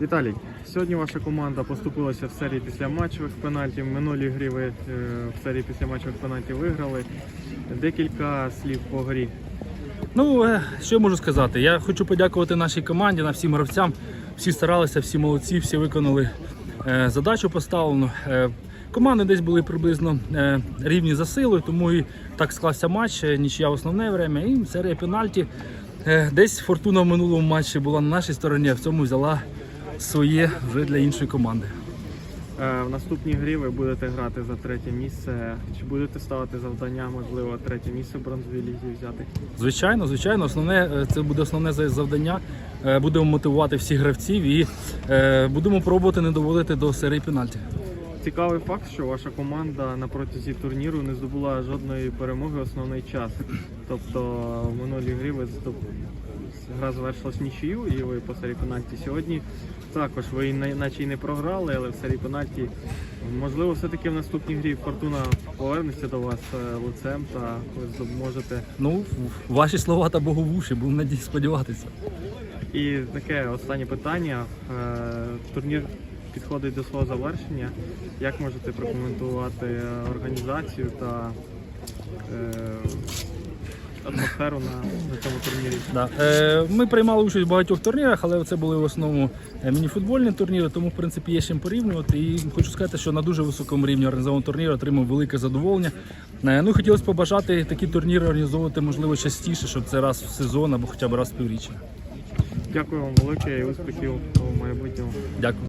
Віталій, сьогодні ваша команда поступилася в серії після матчових пенальтів. Минулі грі ви е, в серії після матчових пенальтів виграли. Декілька слів по грі. Ну, е, що я можу сказати? Я хочу подякувати нашій команді, на всім гравцям. Всі старалися, всі молодці, всі виконали е, задачу поставлену. Команди десь були приблизно рівні за силою, тому і так склався матч, нічия основне время. І серія пенальті. Десь фортуна в минулому матчі була на нашій стороні, а в цьому взяла своє вже для іншої команди. Е, В наступній грі ви будете грати за третє місце. Чи будете ставити завдання, можливо, третє місце в бронзовій лізі взяти? Звичайно, звичайно, основне е, це буде основне завдання. Е, Будемо мотивувати всіх гравців і будемо пробувати не доводити до серії пенальті. Цікавий факт, що ваша команда на протязі турніру не здобула жодної перемоги в основний час. Тобто в минулій грі ви. Гра завершилась нічию, і ви по серії пенальті сьогодні також ви наче й не програли, але в серії пенальті можливо все-таки в наступній грі Фортуна повернеться до вас е, лицем та ви зможете. Ну, ваші слова та Богу в уші, будемо надії сподіватися. І таке останнє питання. Е, Турнір підходить до свого завершення. Як можете прокоментувати організацію та е, атмосферу на, на цьому турнірі? Да. Е, ми приймали участь в багатьох турнірах, але це були в основному е, мініфутбольні турніри, тому в принципі є з чим порівнювати. І хочу сказати, що на дуже високому рівні організованого турніру отримав велике задоволення. Е, ну, хотілося побажати такі турніри організовувати можливо частіше, щоб це раз в сезон або хоча б раз в півріччя. Дякую вам велике і успіхів у майбутньому. Дякую.